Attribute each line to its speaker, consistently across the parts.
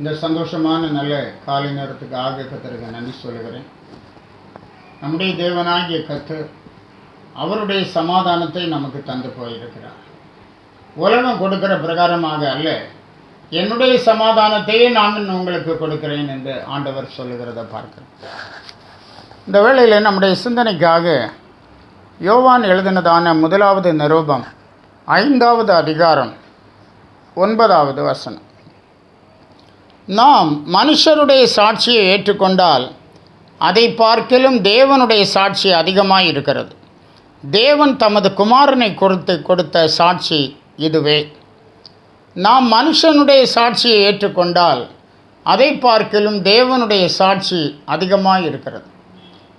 Speaker 1: இந்த சந்தோஷமான நல்ல காலை நேரத்துக்கு ஆக கத்தருக்கு நன்றி சொல்லுகிறேன். நம்முடைய தேவனாகிய கத்து அவருடைய சமாதானத்தை நமக்கு தந்து போயிருக்கிறார். உலகம் கொடுக்கிற பிரகாரமாக அல்ல என்னுடைய சமாதானத்தையே நான் உங்களுக்கு கொடுக்கிறேன் என்று ஆண்டவர் சொல்லுகிறத பார்க்கிறேன் இந்த வேளையில் நம்முடைய சிந்தனைக்காக யோவான் எழுதினதான முதலாவது நிரூபம் ஐந்தாவது அதிகாரம் ஒன்பதாவது வசனம். நாம் மனுஷருடைய சாட்சியை ஏற்றுக்கொண்டால் அதை பார்க்கிலும் தேவனுடைய சாட்சி அதிகமாக இருக்கிறது தேவன் தமது குமாரனை கொடுத்து கொடுத்த சாட்சி இதுவே. நாம் மனுஷனுடைய சாட்சியை ஏற்றுக்கொண்டால் அதை பார்க்கிலும் தேவனுடைய சாட்சி அதிகமாக இருக்கிறது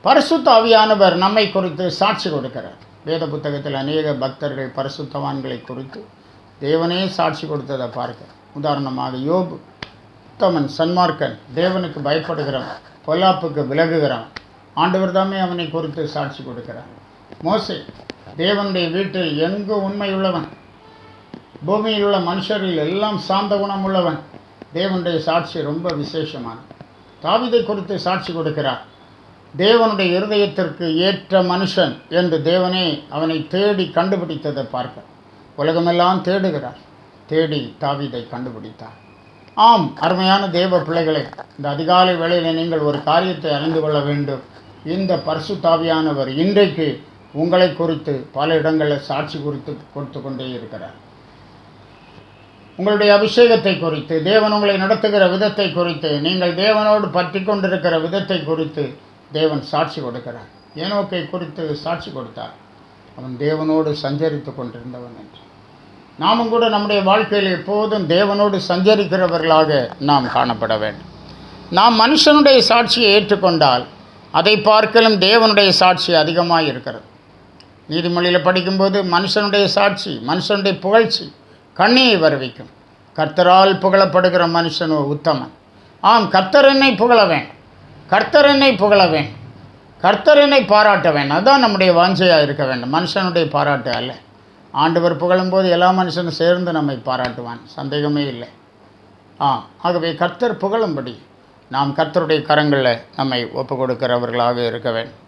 Speaker 1: பரிசுத்தாவியானவர் நம்மை குறித்து சாட்சி கொடுக்கிறார். வேத புத்தகத்தில் அநேக பக்தர்கள் பரிசுத்தவான்களை குறித்து தேவனே சாட்சி கொடுத்ததை பார்க்க உதாரணமாக யோபு உத்தமன் சன்மார்க்கன் தேவனுக்கு பயப்படுகிறவன் பொல்லாப்புக்கு விலகுகிறான் ஆண்டவர் தாமே அவனை குறித்து சாட்சி கொடுக்கிறான் மோசே தேவனுடைய வீட்டில் எங்கு உண்மையுள்ளவன் பூமியில் உள்ள மனுஷரில் எல்லாம் சாந்த குணம் உள்ளவன். தேவனுடைய சாட்சி ரொம்ப விசேஷமானது. தாவிதை குறித்து சாட்சி கொடுக்கிறார். தேவனுடைய இருதயத்திற்கு ஏற்ற மனுஷன் என்று தேவனே அவனை தேடி கண்டுபிடித்ததை பார்க்க. உலகமெல்லாம் தேடுகிறார். தேடி தாவிதை கண்டுபிடித்தார். ஆம் அருமையான தேவ பிள்ளைகளே இந்த அதிகாலை வேளையில் நீங்கள் ஒரு காரியத்தை அறிந்து கொள்ள வேண்டும். இந்த பரிசு தாவியானவர் இன்றைக்கு உங்களை குறித்து பல இடங்களில் சாட்சி குறித்து கொடுத்து கொண்டே இருக்கிறார். உங்களுடைய அபிஷேகத்தை குறித்து தேவன் உங்களை நடத்துகிற விதத்தை குறித்து நீங்கள் தேவனோடு பற்றி கொண்டிருக்கிற விதத்தை குறித்து தேவன் சாட்சி கொடுக்கிறார். ஏனோக்கை குறித்து சாட்சி கொடுத்தார். அவன் தேவனோடு சஞ்சரித்து கொண்டிருந்தவன் என்று. நாமும் கூட நம்முடைய வாழ்க்கையில் எப்போதும் தேவனோடு சஞ்சரிக்கிறவர்களாக நாம் காணப்பட வேண்டும். நாம் மனுஷனுடைய சாட்சியை ஏற்றுக்கொண்டால் அதை பார்க்கலும் தேவனுடைய சாட்சி அதிகமாக இருக்கிறது. நீதிமொழியில் படிக்கும்போது மனுஷனுடைய சாட்சி மனுஷனுடைய புகழ்ச்சி கண்ணியை வருவிக்கும். கர்த்தரால் புகழப்படுகிற மனுஷனோ உத்தமன். ஆம் கர்த்தர் என்னை புகழ வேண்டும். கர்த்தரனை புகழ வேண்டும். கர்த்தரனை பாராட்ட வேண்டும். அதுதான் நம்முடைய வாஞ்சையாக இருக்க வேண்டும். மனுஷனுடைய பாராட்டு அல்ல. ஆண்டவர் புகழும்போது எல்லா மனுஷனும் சேர்ந்து நம்மை பாராட்டுவான். சந்தேகமே இல்லை. ஆ ஆகவே கர்த்தர் புகழும்படி நாம் கர்த்தருடைய கரங்களில் நம்மை ஒப்பு கொடுக்கிறவர்களாக இருக்க வேண்டும்.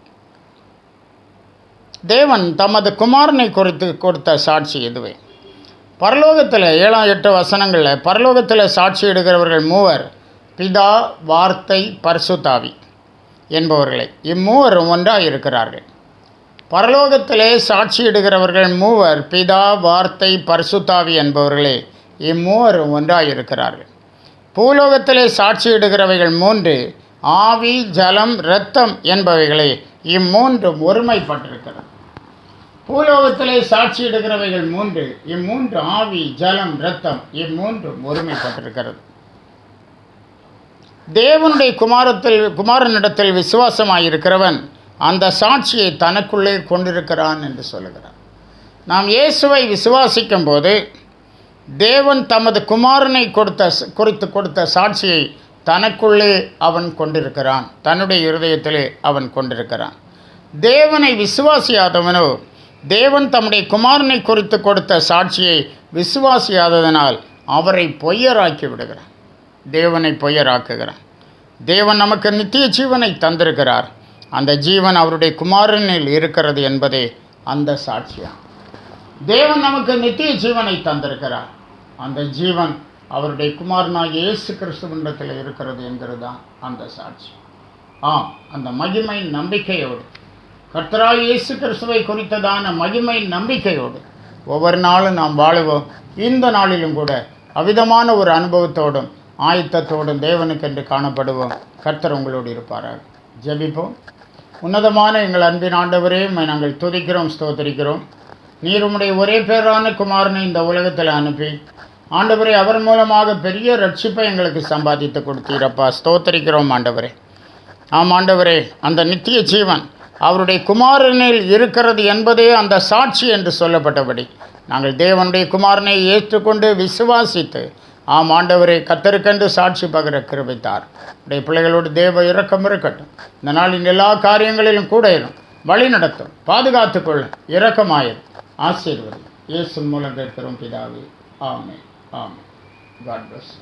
Speaker 1: தேவன் தமது குமாரனை குறித்து கொடுத்த சாட்சி இதுவே பரலோகத்தில் ஏழாம் எட்டு வசனங்களில் பரலோகத்தில் சாட்சி எடுக்கிறவர்கள் மூவர் பிதா வார்த்தை பர்சுதாவி என்பவர்களை. இம்மூவரும் ஒன்றாக இருக்கிறார்கள் பரலோகத்திலே சாட்சியிடுகிறவர்கள் மூவர் பிதா வார்த்தை பரிசுத்தாவி என்பவர்களே இம்மூவரும் ஒன்றாக இருக்கிறார்கள் பூலோகத்திலே சாட்சியிடுகிறவைகள் மூன்று ஆவி ஜலம் இரத்தம் என்பவைகளே இம்மூன்றும் ஒருமைப்பட்டிருக்கிறது. பூலோகத்திலே சாட்சியிடுகிறவைகள் மூன்று இம்மூன்று ஆவி ஜலம் இரத்தம் இம்மூன்றும் ஒருமைப்பட்டிருக்கிறது. தேவனுடைய குமாரத்தில் குமாரனிடத்தில் விசுவாசமாயிருக்கிறவன் அந்த சாட்சியை தனக்குள்ளே கொண்டிருக்கிறான் என்று சொல்லுகிறார் நாம் இயேசுவை விசுவாசிக்கும் போது தேவன் தமது குமாரனை கொடுத்த குறித்து கொடுத்த சாட்சியை தனக்குள்ளே அவன் கொண்டிருக்கிறான். தன்னுடைய இருதயத்திலே அவன் கொண்டிருக்கிறான். தேவனை விசுவாசியாதவனோ தேவன் தம்முடைய குமாரனை குறித்து கொடுத்த சாட்சியை விசுவாசியாததனால் அவரை பொய்யராக்கி விடுகிறான். தேவனை பொய்யராக்குகிறான். தேவன் நமக்கு நித்திய ஜீவனை தந்திருக்கிறார். அந்த ஜீவன் அவருடைய குமாரனில் இருக்கிறது என்பதே அந்த சாட்சியம். தேவன் நமக்கு நித்திய ஜீவனை தந்திருக்கிறார். அந்த ஜீவன் அவருடைய குமாரனாகிய இயேசு கிறிஸ்துவண்டத்தில் இருக்கிறது என்கிறது தான் அந்த சாட்சி. ஆம் அந்த மகிமை நம்பிக்கையோடு. கர்த்தராய் இயேசு கிறிஸ்துவை குறித்ததான மகிமை நம்பிக்கையோடு ஒவ்வொரு நாளும் நாம் வாழுவோம். இந்த நாளிலும் கூட அவிதமான ஒரு அனுபவத்தோடும் ஆயத்தத்தோடும் தேவனுக்கென்று காணப்படுவோம். கர்த்தர் உங்களோடு இருப்பார்கள் ஜெபிப்போம். உன்னதமான எங்கள் அன்பின் ஆண்டவரே நாங்கள் துதிக்கிறோம் ஸ்தோத்தரிக்கிறோம். நீர் உம்முடைய ஒரே பேரான குமாரனை இந்த உலகத்தில் அனுப்பி ஆண்டவரே அவர் மூலமாக பெரிய ரட்சிப்பை எங்களுக்கு சம்பாதித்து கொடுத்தீரப்பா. ஸ்தோத்தரிக்கிறோம் ஆண்டவரே. ஆம் ஆண்டவரே அந்த நித்திய ஜீவன் அவருடைய குமாரனில் இருக்கிறது என்பதே அந்த சாட்சி என்று சொல்லப்பட்டபடி நாங்கள் தேவனுடைய குமாரனை ஏற்றுக்கொண்டு விசுவாசித்து ஆம் ஆண்டவரே கத்தருக்கென்று சாட்சி பகிர கிருபித்தார். உடைய பிள்ளைகளோடு தேவ இரக்கம் இருக்கட்டும். இந்த நாளின் எல்லா காரியங்களிலும் கூட வழி நடத்தும். பாதுகாத்து கொள்ளும். இரக்கமாயிரும். ஆசீர்வதி இயேசு மூலம் கேட்கிறோம் பிதாவே. ஆமே ஆமே காட் பிளஸ்